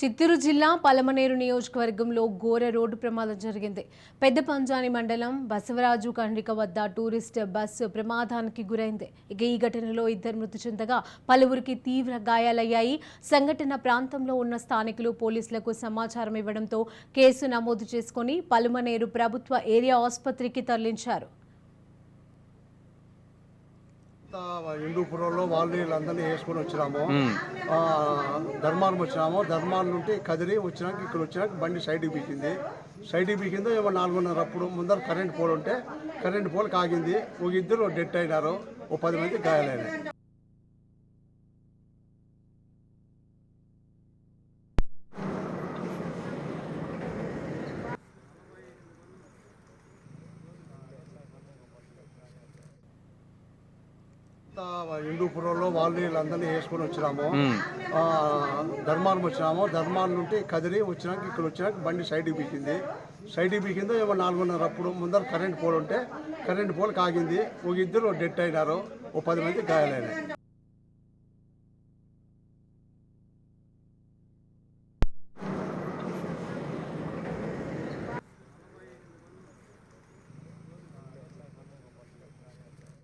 చిత్తూరు జిల్లా పలమనేరు నియోజకవర్గంలో ఘోర రోడ్డు ప్రమాదం జరిగింది. పెద్ద పంజాని మండలం బసవరాజు కండ్రిక వద్ద టూరిస్ట్ బస్సు ప్రమాదానికి గురైంది. ఇక ఈ ఘటనలో ఇద్దరు మృతి చెందగా పలువురికి తీవ్ర గాయాలయ్యాయి. సంఘటన ప్రాంతంలో ఉన్న స్థానికులు పోలీసులకు సమాచారం ఇవ్వడంతో కేసు నమోదు చేసుకుని పలుమనేరు ప్రభుత్వ ఏరియా ఆసుపత్రికి తరలించారు. హిందూపురంలో వాళ్ళు వీళ్ళందరినీ వేసుకొని వచ్చినాము. ధర్మానం వచ్చినాము. ధర్మానం నుండి కదిరి వచ్చినాక ఇక్కడ వచ్చినాక బండి సైడ్కి బీకింది సైడ్కి బీకిందో ఏమో నాలుగున్నర అప్పుడు ముందర కరెంట్ పోల్ ఉంటే కరెంట్ పోల్ కాగింది. ఒక ఇద్దరు డెడ్ అయినారు. ఓ పది మంది గాయాలైనాయి. హిందూపురంలో వాళ్ళు వీళ్ళందరినీ వేసుకొని వచ్చినాము. ధర్మానం వచ్చినాము. ధర్మానం నుండి కదిరి వచ్చినాక ఇక్కడ వచ్చినాక బండి సైడ్కి బీకింది సైడ్కి బీకిందో ఏమో నాలుగున్నర అప్పుడు ముందర కరెంట్ పోల్ ఉంటే కరెంట్ పోల్ కాగింది. ఒక ఇద్దరు డెడ్ అయినారు. ఓ పది మంది గాయాలైనాయి.